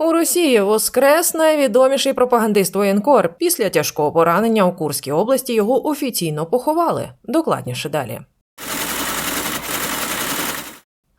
У Росії воскрес найвідоміший пропагандист воєнкор. Після тяжкого поранення у Курській області його офіційно поховали. Докладніше далі.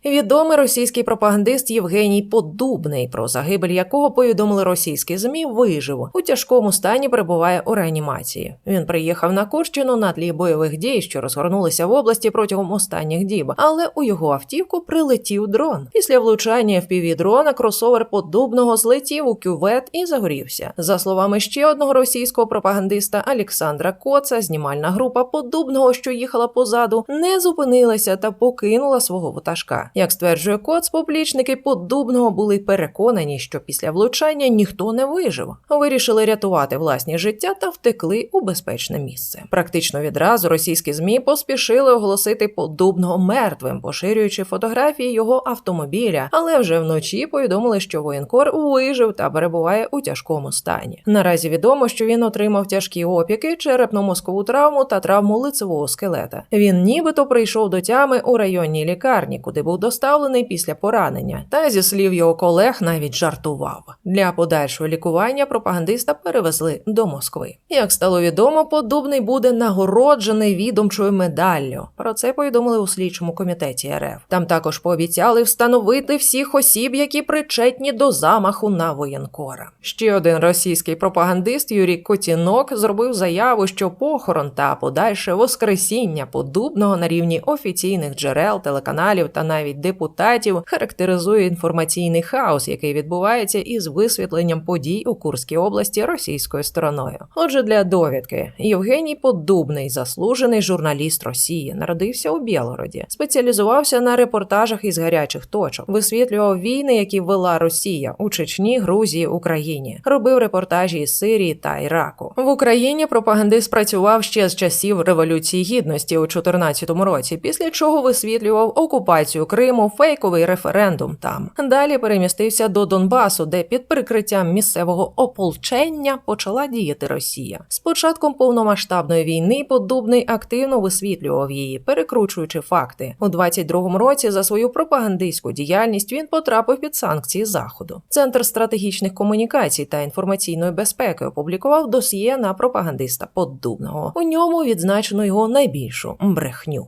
Відомий російський пропагандист Євгеній Подубний, про загибель якого повідомили російські змі, вижив у тяжкому стані перебуває у реанімації. Він приїхав на Курщину на тлі бойових дій, що розгорнулися в області протягом останніх діб, але у його автівку прилетів дрон. Після влучання в дрона кросовер Подубного злетів у кювет і загорівся. За словами ще одного російського пропагандиста Олександра Коца, знімальна група Подубного, що їхала позаду, не зупинилася та покинула свого ватажка. Як стверджує Коц, поплічники Подубного були переконані, що після влучання ніхто не вижив. Вирішили рятувати власні життя та втекли у безпечне місце. Практично відразу російські змі поспішили оголосити Подубного мертвим, поширюючи фотографії його автомобіля, але вже вночі повідомили, що воєнкор вижив та перебуває у тяжкому стані. Наразі відомо, що він отримав тяжкі опіки, черепно-мозкову травму та травму лицевого скелета. Він нібито прийшов до тями у районній лікарні, куди був доставлений після поранення, та зі слів його колег навіть жартував. Для подальшого лікування пропагандиста перевезли до Москви. Як стало відомо, подубний буде нагороджений відомчою медаллю. Про це повідомили у слідчому комітеті РФ. Там також пообіцяли встановити всіх осіб, які причетні до замаху на воєнкора. Ще один російський пропагандист Юрій Котінок зробив заяву, що похорон та подальше воскресіння подубного на рівні офіційних джерел, телеканалів та навіть депутатів характеризує інформаційний хаос, який відбувається із висвітленням подій у Курській області російською стороною. Отже, для довідки Євгеній Подубний, заслужений журналіст Росії, народився у Білгороді, спеціалізувався на репортажах із гарячих точок, висвітлював війни, які вела Росія у Чечні, Грузії, Україні, робив репортажі із Сирії та Іраку. В Україні пропагандист працював ще з часів революції гідності у 2014 році, після чого висвітлював окупацію Криму, фейковий референдум там. Далі перемістився до Донбасу, де під прикриттям місцевого ополчення почала діяти Росія. З початком повномасштабної війни Подубний активно висвітлював її, перекручуючи факти. У 22-му році за свою пропагандистську діяльність він потрапив під санкції заходу. Центр стратегічних комунікацій та інформаційної безпеки опублікував досьє на пропагандиста Поддубного. У ньому відзначено його найбільшу брехню.